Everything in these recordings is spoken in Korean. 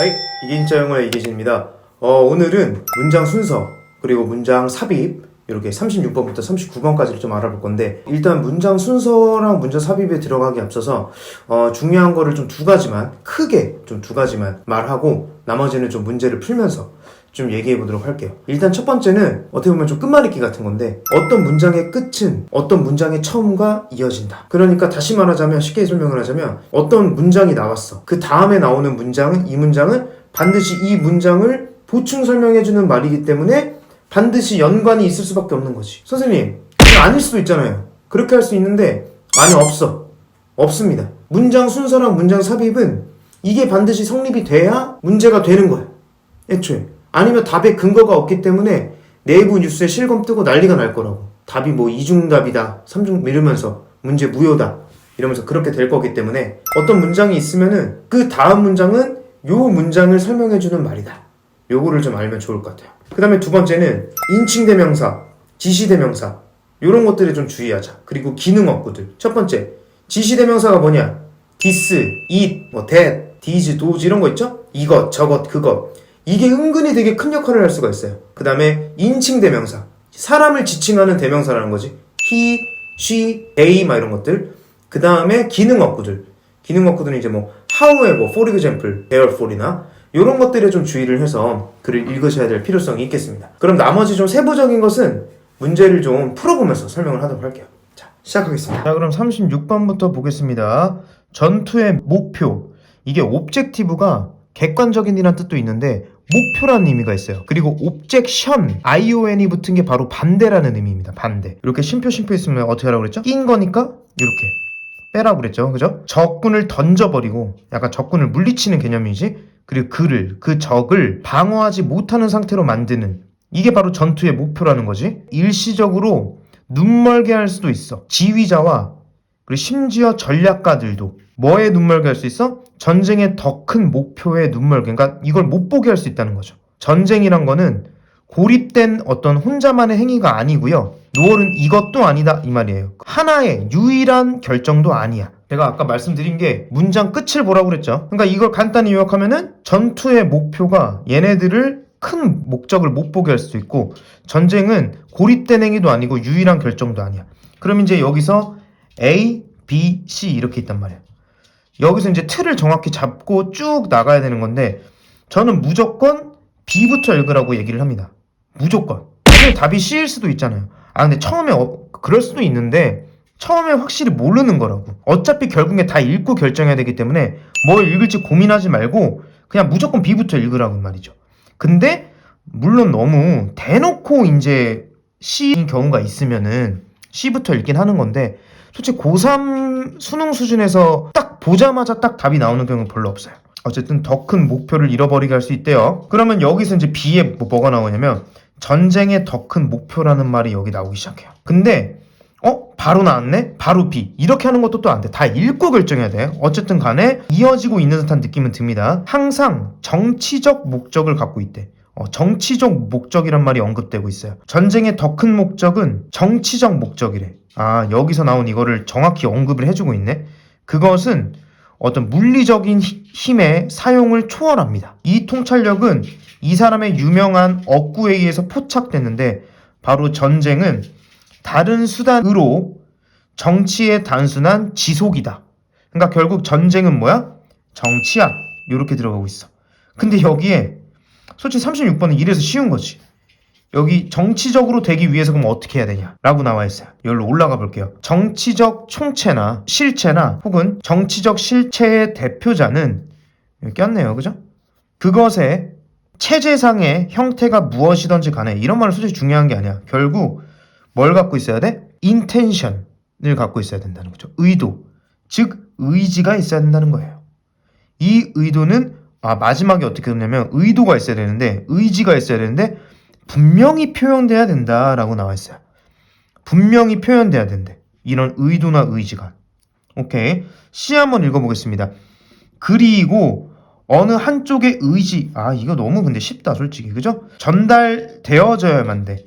하이 이게 진짜 영어의 이계진입니다. 어, 오늘은 문장 순서 그리고 문장 삽입 이렇게 36번부터 39번까지를 좀 알아볼 건데 일단 문장 순서랑 문장 삽입에 들어가기 앞서서 어, 중요한 거를 좀 두 가지만 크게 좀 두 가지만 말하고 나머지는 좀 문제를 풀면서 좀 얘기해 보도록 할게요. 일단 첫 번째는 어떻게 보면 좀 끝말잇기 같은 건데 어떤 문장의 끝은 어떤 문장의 처음과 이어진다. 그러니까 다시 말하자면 쉽게 설명을 하자면 어떤 문장이 나왔어. 그 다음에 나오는 문장은 이 문장은 반드시 이 문장을 보충 설명해 주는 말이기 때문에 반드시 연관이 있을 수밖에 없는 거지. 선생님, 아닐 수도 있잖아요. 그렇게 할 수 있는데 아니 없어. 없습니다. 문장 순서랑 문장 삽입은 이게 반드시 성립이 돼야 문제가 되는 거야. 애초에. 아니면 답에 근거가 없기 때문에 내부 뉴스에 실검 뜨고 난리가 날 거라고. 답이 뭐 이중답이다, 삼중 이러면서 문제 무효다 이러면서 그렇게 될 거기 때문에 어떤 문장이 있으면은 그 다음 문장은 요 문장을 설명해주는 말이다. 요거를 좀 알면 좋을 것 같아요. 그 다음에 두 번째는 인칭대명사, 지시대명사 요런 것들에 좀 주의하자. 그리고 기능 어구들. 첫 번째 지시대명사가 뭐냐? this, 뭐 that, these, those 이런 거 있죠? 이것, 저것, 그것. 이게 은근히 되게 큰 역할을 할 수가 있어요. 그 다음에 인칭 대명사. 사람을 지칭하는 대명사라는 거지. he, she, they 막 이런 것들. 그 다음에 기능 어구들. 기능 어구들은 이제 뭐 however, for example, therefori나 이런 것들에 좀 주의를 해서 글을 읽으셔야 될 필요성이 있겠습니다. 그럼 나머지 좀 세부적인 것은 문제를 좀 풀어보면서 설명을 하도록 할게요. 자, 시작하겠습니다. 자, 그럼 36번부터 보겠습니다. 전투의 목표. 이게 옵젝티브가 객관적인이란 뜻도 있는데 목표라는 의미가 있어요. 그리고 옵젝션, ION이 붙은 게 바로 반대라는 의미입니다. 반대. 이렇게 심표 심표 있으면 어떻게 하라고 그랬죠? 낀 거니까 이렇게 빼라고 그랬죠. 그죠? 적군을 던져버리고 약간 적군을 물리치는 개념이지. 그리고 그를 그 적을 방어하지 못하는 상태로 만드는 이게 바로 전투의 목표라는 거지. 일시적으로 눈멀게 할 수도 있어. 지휘자와 그리고 심지어 전략가들도 뭐에 눈멀게 할 수 있어? 전쟁의 더 큰 목표에 눈멀게. 그러니까 이걸 못 보게 할 수 있다는 거죠. 전쟁이란 거는 고립된 어떤 혼자만의 행위가 아니고요. 노월은 이것도 아니다 이 말이에요. 하나의 유일한 결정도 아니야. 제가 아까 말씀드린 게 문장 끝을 보라고 그랬죠. 그러니까 이걸 간단히 요약하면은 전투의 목표가 얘네들을 큰 목적을 못 보게 할 수도 있고 전쟁은 고립된 행위도 아니고 유일한 결정도 아니야. 그럼 이제 여기서 A, B, C 이렇게 있단 말이야. 여기서 이제 틀을 정확히 잡고 쭉 나가야 되는 건데 저는 무조건 B부터 읽으라고 얘기를 합니다. 무조건. 사실 답이 C일 수도 있잖아요. 아 근데 처음에 어, 그럴 수도 있는데 처음에 확실히 모르는 거라고. 어차피 결국에 다 읽고 결정해야 되기 때문에 뭘 읽을지 고민하지 말고 그냥 무조건 B부터 읽으라고 말이죠. 근데 물론 너무 대놓고 이제 C인 경우가 있으면은 C부터 읽긴 하는 건데 솔직히 고3 수능 수준에서 딱 보자마자 딱 답이 나오는 경우는 별로 없어요. 어쨌든 더 큰 목표를 잃어버리게 할 수 있대요. 그러면 여기서 이제 B에 뭐- 뭐가 나오냐면 전쟁의 더 큰 목표라는 말이 여기 나오기 시작해요. 근데 어? 바로 나왔네? 바로 B. 이렇게 하는 것도 또 안 돼. 다 읽고 결정해야 돼. 어쨌든 간에 이어지고 있는 듯한 느낌은 듭니다. 항상 정치적 목적을 갖고 있대. 어, 정치적 목적이란 말이 언급되고 있어요. 전쟁의 더 큰 목적은 정치적 목적이래. 아, 여기서 나온 이거를 정확히 언급을 해주고 있네. 그것은 어떤 물리적인 히- 힘의 사용을 초월합니다. 이 통찰력은 이 사람의 유명한 억구에 의해서 포착됐는데 바로 전쟁은 다른 수단으로 정치의 단순한 지속이다. 그러니까 결국 전쟁은 뭐야? 정치야. 이렇게 들어가고 있어. 근데 여기에 솔직히 36번은 이래서 쉬운 거지. 여기 정치적으로 되기 위해서 그럼 어떻게 해야 되냐? 라고 나와 있어요. 여기로 올라가 볼게요. 정치적 총체나 실체나 혹은 정치적 실체의 대표자는 꼈네요. 그죠? 그것의 체제상의 형태가 무엇이든지 간에 이런 말은 솔직히 중요한 게 아니야. 결국 뭘 갖고 있어야 돼? intention을 갖고 있어야 된다는 거죠. 의도. 즉 의지가 있어야 된다는 거예요. 이 의도는 아 마지막에 어떻게 되냐면 의도가 있어야 되는데 의지가 있어야 되는데 분명히 표현돼야 된다라고 나와 있어요. 분명히 표현돼야 된대. 이런 의도나 의지가. 오케이. C 한번 읽어보겠습니다. 그리고 어느 한쪽의 의지, 아, 이거 너무 근데 쉽다, 솔직히. 그죠? 전달되어져야만 돼.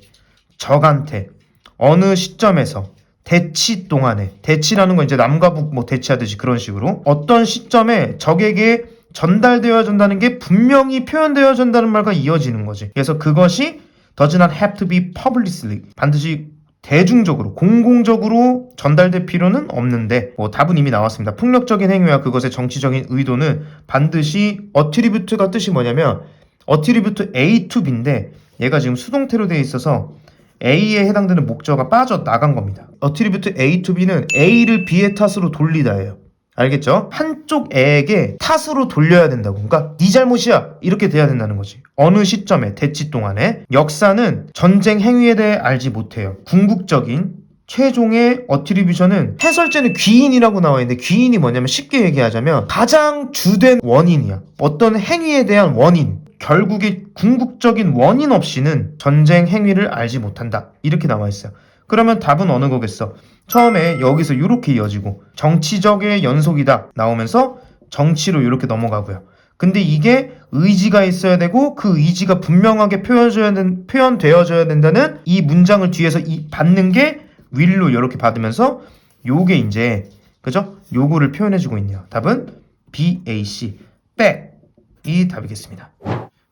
적한테. 어느 시점에서. 대치 동안에. 대치라는 건 이제 남과 북 뭐 대치하듯이 그런 식으로. 어떤 시점에 적에게 전달되어야 한다는 게 분명히 표현되어야 한다는 말과 이어지는 거지. 그래서 그것이 does not have to be publicly 반드시 대중적으로 공공적으로 전달될 필요는 없는데 뭐 답은 이미 나왔습니다. 폭력적인 행위와 그것의 정치적인 의도는 반드시 attribute가 뜻이 뭐냐면 attribute A to B인데 얘가 지금 수동태로 되어 있어서 A에 해당되는 목적어가 빠져 나간 겁니다. attribute A to B는 A를 B의 탓으로 돌리다예요. 알겠죠? 한쪽 애에게 탓으로 돌려야 된다고. 그러니까 네 잘못이야. 이렇게 돼야 된다는 거지. 어느 시점에 대치 동안에 역사는 전쟁 행위에 대해 알지 못해요. 궁극적인 최종의 어트리뷰션은 해설제는 귀인이라고 나와 있는데 귀인이 뭐냐면 쉽게 얘기하자면 가장 주된 원인이야. 어떤 행위에 대한 원인. 결국에 궁극적인 원인 없이는 전쟁 행위를 알지 못한다. 이렇게 나와 있어요. 그러면 답은 어느 거겠어? 처음에 여기서 이렇게 이어지고 정치적의 연속이다 나오면서 정치로 이렇게 넘어가고요. 근데 이게 의지가 있어야 되고 그 의지가 분명하게 표현되어야, 된, 표현되어져야 된다는 이 문장을 뒤에서 이, 받는 게 will로 이렇게 받으면서 요게 이제 그죠? 요거를 표현해주고 있네요. 답은 B, A, C, 백이 답이겠습니다.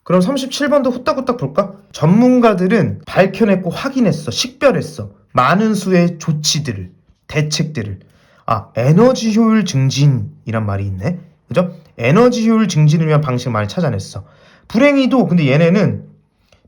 그럼 37번도 후딱후딱 볼까? 전문가들은 밝혀냈고 확인했어. 식별했어. 많은 수의 조치들을, 대책들을. 아, 에너지 효율 증진이란 말이 있네. 그죠? 에너지 효율 증진을 위한 방식을 많이 찾아냈어. 불행히도 근데 얘네는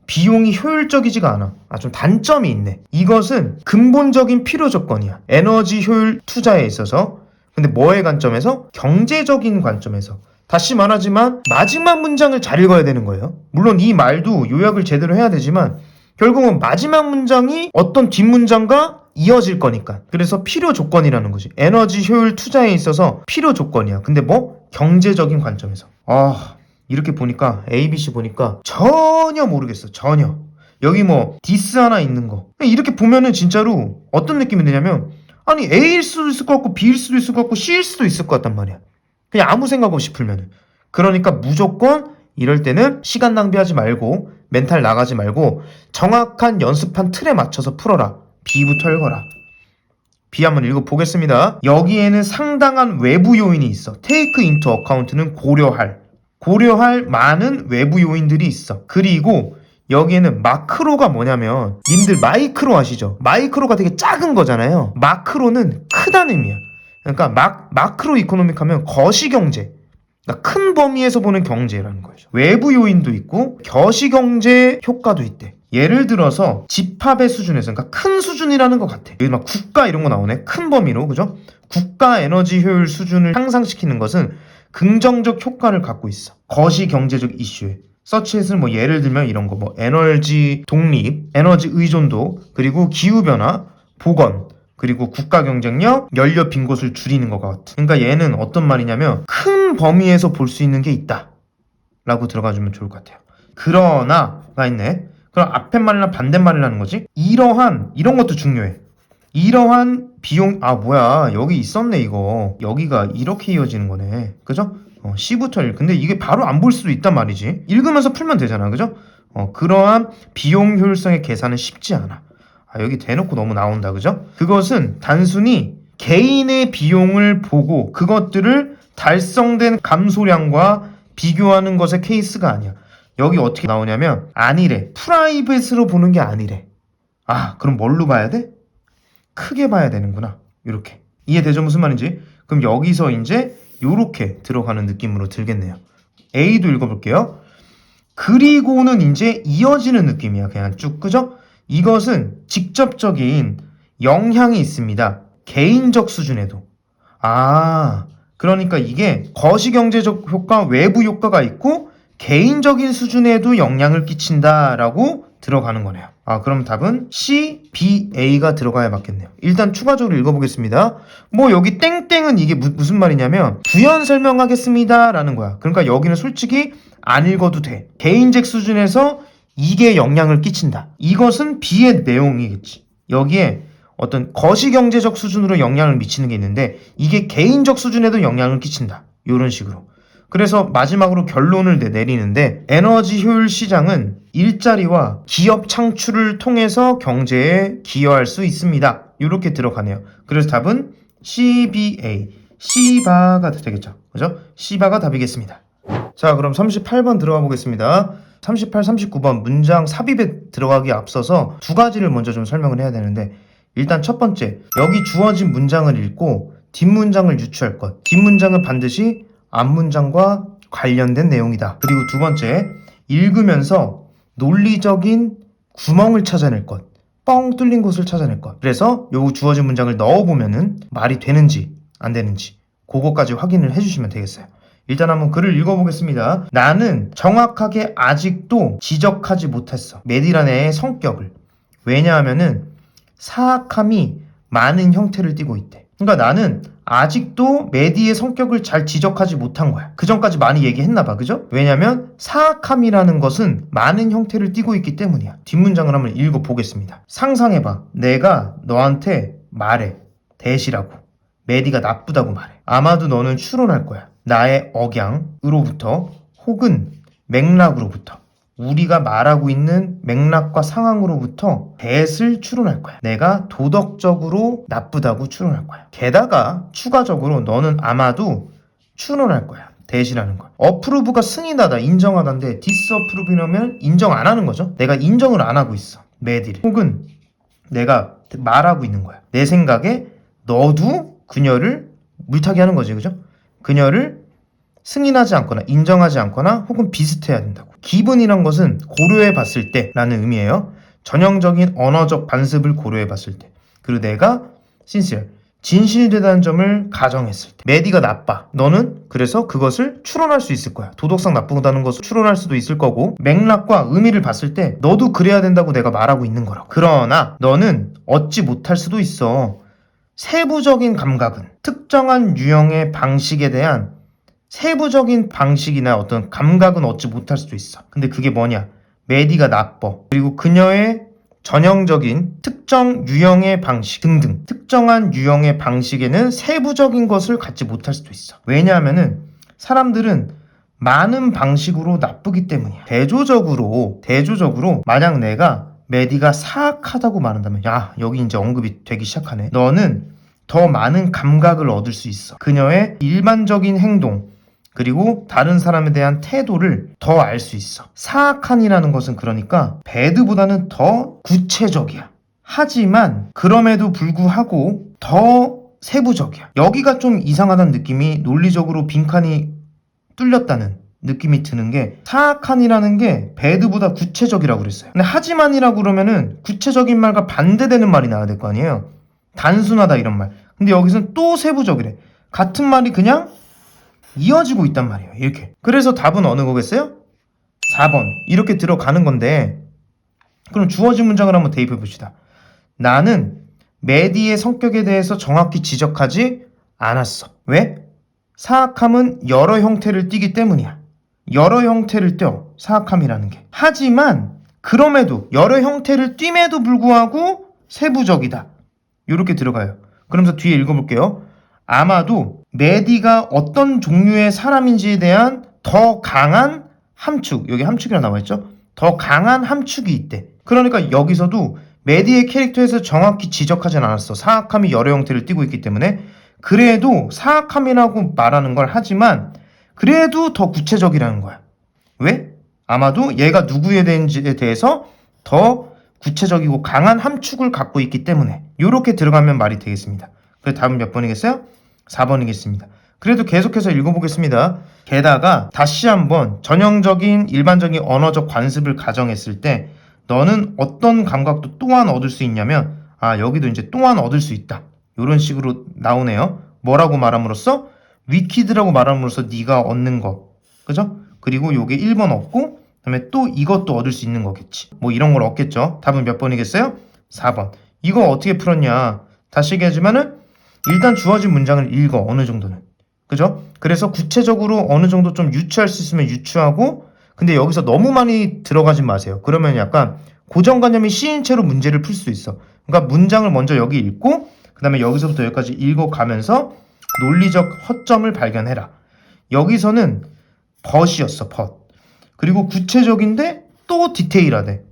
비용이 효율적이지가 않아. 아, 좀 단점이 있네. 이것은 근본적인 필요 조건이야. 에너지 효율 투자에 있어서. 근데 뭐의 관점에서? 경제적인 관점에서. 다시 말하지만 마지막 문장을 잘 읽어야 되는 거예요. 물론 이 말도 요약을 제대로 해야 되지만 결국은 마지막 문장이 어떤 뒷문장과 이어질 거니까. 그래서 필요 조건이라는 거지. 에너지 효율 투자에 있어서 필요 조건이야. 근데 뭐? 경제적인 관점에서. 아, 이렇게 보니까 ABC 보니까 전혀 모르겠어. 전혀. 여기 뭐 디스 하나 있는 거. 이렇게 보면은 진짜로 어떤 느낌이 드냐면 아니 A일 수도 있을 것 같고 B일 수도 있을 것 같고 C일 수도 있을 것 같단 말이야. 그냥 아무 생각 없이 풀면은. 그러니까 무조건 이럴 때는 시간 낭비하지 말고 멘탈 나가지 말고 정확한 연습한 틀에 맞춰서 풀어라. B부터 읽어라. B 한번 읽어보겠습니다. 여기에는 상당한 외부 요인이 있어. take into account는 고려할. 고려할 많은 외부 요인들이 있어. 그리고 여기에는 마크로가 뭐냐면 님들 마이크로 아시죠? 마이크로가 되게 작은 거잖아요. 마크로는 크다는 의미야. 그러니까 마, 마크로 이코노믹 하면 거시 경제. 그러니까 큰 범위에서 보는 경제라는 거죠. 외부 요인도 있고 거시 경제 효과도 있대. 예를 들어서 집합의 수준에서 그러니까 큰 수준이라는 것 같아. 여기 막 국가 이런 거 나오네. 큰 범위로 그죠? 국가 에너지 효율 수준을 향상시키는 것은 긍정적 효과를 갖고 있어. 거시 경제적 이슈에. 서치햇은 뭐 예를 들면 이런 거 뭐 에너지 독립, 에너지 의존도, 그리고 기후 변화, 보건, 그리고 국가 경쟁력, 연료 빈 곳을 줄이는 것 같아. 그러니까 얘는 어떤 말이냐면 큰 범위에서 볼 수 있는 게 있다. 라고 들어가주면 좋을 것 같아요. 그러나가 있네. 그럼 앞에 말이랑 반대말이라는 거지? 이러한 이런 것도 중요해. 이러한 비용 아 뭐야 여기 있었네 이거 여기가 이렇게 이어지는 거네 그죠? 어, C부터 1 근데 이게 바로 안 볼 수도 있단 말이지 읽으면서 풀면 되잖아 그죠? 어, 그러한 비용 효율성의 계산은 쉽지 않아 아, 여기 대놓고 너무 나온다 그죠? 그것은 단순히 개인의 비용을 보고 그것들을 달성된 감소량과 비교하는 것의 케이스가 아니야. 여기 어떻게 나오냐면 아니래 프라이빗으로 보는 게 아니래 아 그럼 뭘로 봐야 돼? 크게 봐야 되는구나. 이렇게. 이해되죠? 무슨 말인지? 그럼 여기서 이제 요렇게 들어가는 느낌으로 들겠네요. A도 읽어볼게요. 그리고는 이제 이어지는 느낌이야. 그냥 쭉 그죠? 이것은 직접적인 영향이 있습니다 개인적 수준에도 아 그러니까 이게 거시경제적 효과 외부 효과가 있고 개인적인 수준에도 영향을 끼친다라고 들어가는 거네요. 아, 그럼 답은 C, B, A가 들어가야 맞겠네요. 일단 추가적으로 읽어보겠습니다. 뭐 여기 땡땡은 이게 무, 무슨 말이냐면 부연 설명하겠습니다 라는 거야. 그러니까 여기는 솔직히 안 읽어도 돼. 개인적 수준에서 이게 영향을 끼친다. 이것은 B의 내용이겠지. 여기에 어떤 거시경제적 수준으로 영향을 미치는 게 있는데 이게 개인적 수준에도 영향을 끼친다. 이런 식으로. 그래서 마지막으로 결론을 내리는데 에너지 효율 시장은 일자리와 기업 창출을 통해서 경제에 기여할 수 있습니다. 이렇게 들어가네요. 그래서 답은 CBA, 시바가 되겠죠. 그죠? 시바가 답이겠습니다. 자, 그럼 38번 들어가 보겠습니다. 38, 39번 문장 삽입에 들어가기 앞서서 두 가지를 먼저 좀 설명을 해야 되는데 일단 첫 번째, 여기 주어진 문장을 읽고 뒷문장을 유추할 것. 뒷문장은 반드시 앞문장과 관련된 내용이다. 그리고 두 번째, 읽으면서 논리적인 구멍을 찾아낼 것. 뻥 뚫린 곳을 찾아낼 것. 그래서 요 주어진 문장을 넣어보면은 말이 되는지 안 되는지 그거까지 확인을 해주시면 되겠어요. 일단 한번 글을 읽어보겠습니다. 나는 정확하게 아직도 지적하지 못했어. 메디란의 성격을. 왜냐하면은 사악함이 많은 형태를 띠고 있대. 그러니까 나는 아직도 메디의 성격을 잘 지적하지 못한 거야. 그 전까지 많이 얘기했나 봐. 그죠? 왜냐면 사악함이라는 것은 많은 형태를 띠고 있기 때문이야. 뒷문장을 한번 읽어 보겠습니다. 상상해봐. 내가 너한테 말해. 대시라고. 메디가 나쁘다고 말해. 아마도 너는 추론할 거야. 나의 억양으로부터 혹은 맥락으로부터 우리가 말하고 있는 맥락과 상황으로부터 대을 추론할 거야. 내가 도덕적으로 나쁘다고 추론할 거야. 게다가 추가적으로 너는 아마도 추론할 거야. 대시라는 거. 어프로브가 승인하다, 인정하다인데 디스어프로브라면 인정 안 하는 거죠. 내가 인정을 안 하고 있어. 메디를. 혹은 내가 말하고 있는 거야. 내 생각에 너도 그녀를 물타기 하는 거지. 그죠? 그녀를 승인하지 않거나 인정하지 않거나 혹은 비슷해야 된다고. 기분이란 것은 고려해 봤을 때 라는 의미예요. 전형적인 언어적 반습을 고려해 봤을 때. 그리고 내가 sincere, 진실되다는 점을 가정했을 때. 메디가 나빠. 너는 그래서 그것을 추론할 수 있을 거야. 도덕상 나쁘다는 것을 추론할 수도 있을 거고 맥락과 의미를 봤을 때 너도 그래야 된다고 내가 말하고 있는 거라고. 그러나 너는 얻지 못할 수도 있어. 세부적인 감각은 특정한 유형의 방식에 대한 세부적인 방식이나 어떤 감각은 얻지 못할 수도 있어. 근데 그게 뭐냐? 메디가 나빠. 그리고 그녀의 전형적인 특정 유형의 방식 등등 특정한 유형의 방식에는 세부적인 것을 갖지 못할 수도 있어. 왜냐하면은 사람들은 많은 방식으로 나쁘기 때문이야. 대조적으로 대조적으로 만약 내가 메디가 사악하다고 말한다면 야 여기 이제 언급이 되기 시작하네. 너는 더 많은 감각을 얻을 수 있어. 그녀의 일반적인 행동 그리고 다른 사람에 대한 태도를 더 알 수 있어. 사악한이라는 것은 그러니까 배드보다는 더 구체적이야. 하지만 그럼에도 불구하고 더 세부적이야. 여기가 좀 이상하다는 느낌이 논리적으로 빈칸이 뚫렸다는 느낌이 드는 게 사악한이라는 게 배드보다 구체적이라고 그랬어요. 근데 하지만이라고 그러면은 구체적인 말과 반대되는 말이 나와야 될 거 아니에요. 단순하다 이런 말. 근데 여기서는 또 세부적이래. 같은 말이 그냥 이어지고 있단 말이에요. 이렇게. 그래서 답은 어느 거겠어요? 4번. 이렇게 들어가는 건데 그럼 주어진 문장을 한번 대입해 봅시다. 나는 메디의 성격에 대해서 정확히 지적하지 않았어. 왜? 사악함은 여러 형태를 띠기 때문이야. 여러 형태를 떼어 사악함이라는 게. 하지만 그럼에도 여러 형태를 띠에도 불구하고 세부적이다. 이렇게 들어가요. 그러면서 뒤에 읽어볼게요. 아마도 메디가 어떤 종류의 사람인지에 대한 더 강한 함축, 여기 함축이라 나와 있죠? 더 강한 함축이 있대. 그러니까 여기서도 메디의 캐릭터에서 정확히 지적하진 않았어. 사악함이 여러 형태를 띠고 있기 때문에. 그래도 사악함이라고 말하는 걸 하지만 그래도 더 구체적이라는 거야. 왜? 아마도 얘가 누구에 대한지에 대해서 더 구체적이고 강한 함축을 갖고 있기 때문에 이렇게 들어가면 말이 되겠습니다. 그래서 답은 몇 번이겠어요? 4번이겠습니다. 그래도 계속해서 읽어보겠습니다. 게다가 다시 한번 전형적인 일반적인 언어적 관습을 가정했을 때 너는 어떤 감각도 또한 얻을 수 있냐면 아 여기도 이제 또한 얻을 수 있다. 이런 식으로 나오네요. 뭐라고 말함으로써 위키드라고 말함으로써 네가 얻는 거. 그죠? 그리고 요게 1번 얻고 그다음에 또 이것도 얻을 수 있는 거겠지. 뭐 이런 걸 얻겠죠. 답은 몇 번이겠어요? 4번. 이거 어떻게 풀었냐? 다시 얘기하지만은 일단 주어진 문장을 읽어 어느 정도는. 그죠? 그래서 구체적으로 어느 정도 좀 유추할 수 있으면 유추하고 근데 여기서 너무 많이 들어가지 마세요. 그러면 약간 고정관념이 씌인 채로 문제를 풀 수 있어. 그러니까 문장을 먼저 여기 읽고 그 다음에 여기서부터 여기까지 읽어 가면서 논리적 허점을 발견해라. 여기서는 벗이었어, 벗. 그리고 구체적인데 또 디테일하대.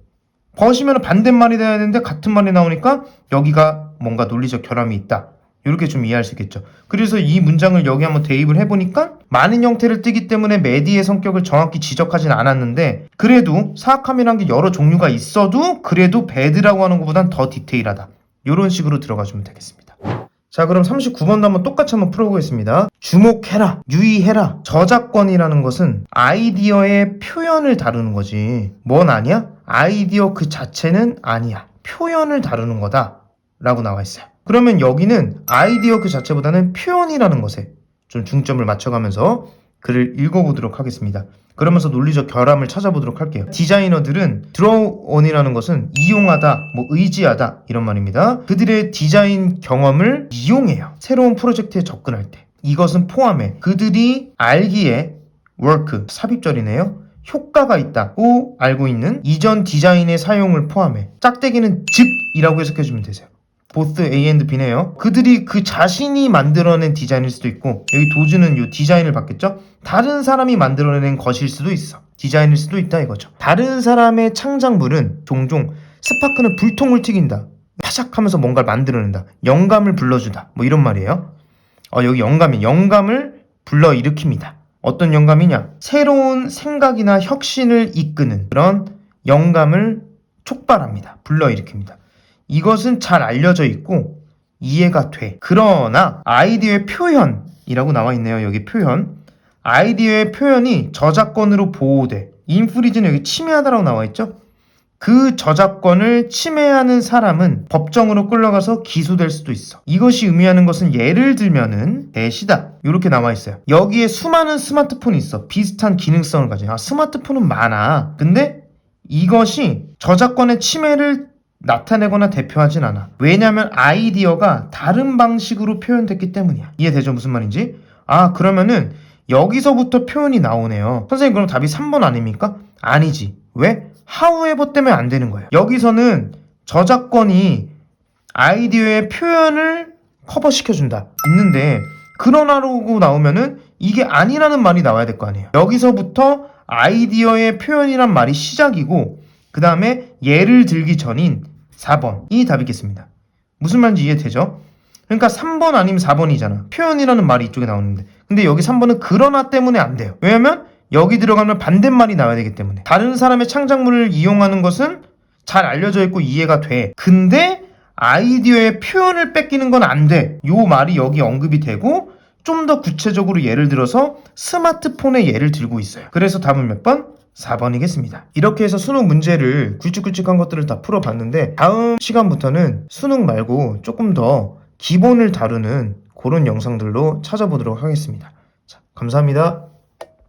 벗이면 반대말이 돼야 되는데 같은 말이 나오니까 여기가 뭔가 논리적 결함이 있다. 이렇게 좀 이해할 수 있겠죠. 그래서 이 문장을 여기 한번 대입을 해보니까 많은 형태를 띠기 때문에 메디의 성격을 정확히 지적하진 않았는데 그래도 사악함이란 게 여러 종류가 있어도 그래도 배드라고 하는 것보단 더 디테일하다. 이런 식으로 들어가주면 되겠습니다. 자 그럼 39번도 한번 똑같이 한번 풀어보겠습니다. 주목해라, 유의해라. 저작권이라는 것은 아이디어의 표현을 다루는 거지. 뭔 아니야? 아이디어 그 자체는 아니야. 표현을 다루는 거다. 라고 나와 있어요. 그러면 여기는 아이디어 그 자체보다는 표현이라는 것에 좀 중점을 맞춰가면서 글을 읽어보도록 하겠습니다. 그러면서 논리적 결함을 찾아보도록 할게요. 디자이너들은 드로우온이라는 것은 이용하다, 뭐 의지하다 이런 말입니다. 그들의 디자인 경험을 이용해요. 새로운 프로젝트에 접근할 때. 이것은 포함해 그들이 알기에 work 삽입절이네요. 효과가 있다고 알고 있는 이전 디자인의 사용을 포함해 짝대기는 즉이라고 해석해주면 되세요. 보스 A and B네요. 그들이 그 자신이 만들어낸 디자인일 수도 있고 여기 도주는 요 디자인을 받겠죠? 다른 사람이 만들어낸 것일 수도 있어. 디자인일 수도 있다 이거죠. 다른 사람의 창작물은 종종 스파크는 불통을 튀긴다. 파삭하면서 뭔가를 만들어낸다. 영감을 불러주다. 뭐 이런 말이에요. 어, 여기 영감이 영감을 불러 일으킵니다. 어떤 영감이냐? 새로운 생각이나 혁신을 이끄는 그런 영감을 촉발합니다. 불러 일으킵니다. 이것은 잘 알려져 있고 이해가 돼. 그러나 아이디어의 표현이라고 나와 있네요. 여기 표현. 아이디어의 표현이 저작권으로 보호돼. 인프리즈는 여기 침해하다라고 나와 있죠? 그 저작권을 침해하는 사람은 법정으로 끌려가서 기소될 수도 있어. 이것이 의미하는 것은 예를 들면은 대시다. 이렇게 나와 있어요. 여기에 수많은 스마트폰이 있어. 비슷한 기능성을 가진. 아, 스마트폰은 많아. 근데 이것이 저작권의 침해를 나타내거나 대표하진 않아. 왜냐하면 아이디어가 다른 방식으로 표현됐기 때문이야. 이해되죠? 무슨 말인지? 아, 그러면은 여기서부터 표현이 나오네요. 선생님, 그럼 답이 3번 아닙니까? 아니지. 왜? 하우에버 때문에 안 되는 거예요. 여기서는 저작권이 아이디어의 표현을 커버시켜준다. 있는데, 그러나라고 나오면은 이게 아니라는 말이 나와야 될 거 아니에요. 여기서부터 아이디어의 표현이란 말이 시작이고, 그 다음에 예를 들기 전인 4번이 답이겠습니다. 무슨 말인지 이해되죠? 그러니까 3번 아니면 4번이잖아. 표현이라는 말이 이쪽에 나오는데. 근데 여기 3번은 그러나 때문에 안 돼요. 왜냐면 여기 들어가면 반대말이 나와야 되기 때문에. 다른 사람의 창작물을 이용하는 것은 잘 알려져 있고 이해가 돼. 근데 아이디어의 표현을 뺏기는 건 안 돼. 요 말이 여기 언급이 되고 좀 더 구체적으로 예를 들어서 스마트폰의 예를 들고 있어요. 그래서 답은 몇 번? 4번이겠습니다. 이렇게 해서 수능 문제를 굵직굵직한 것들을 다 풀어봤는데 다음 시간부터는 수능 말고 조금 더 기본을 다루는 그런 영상들로 찾아보도록 하겠습니다. 자, 감사합니다.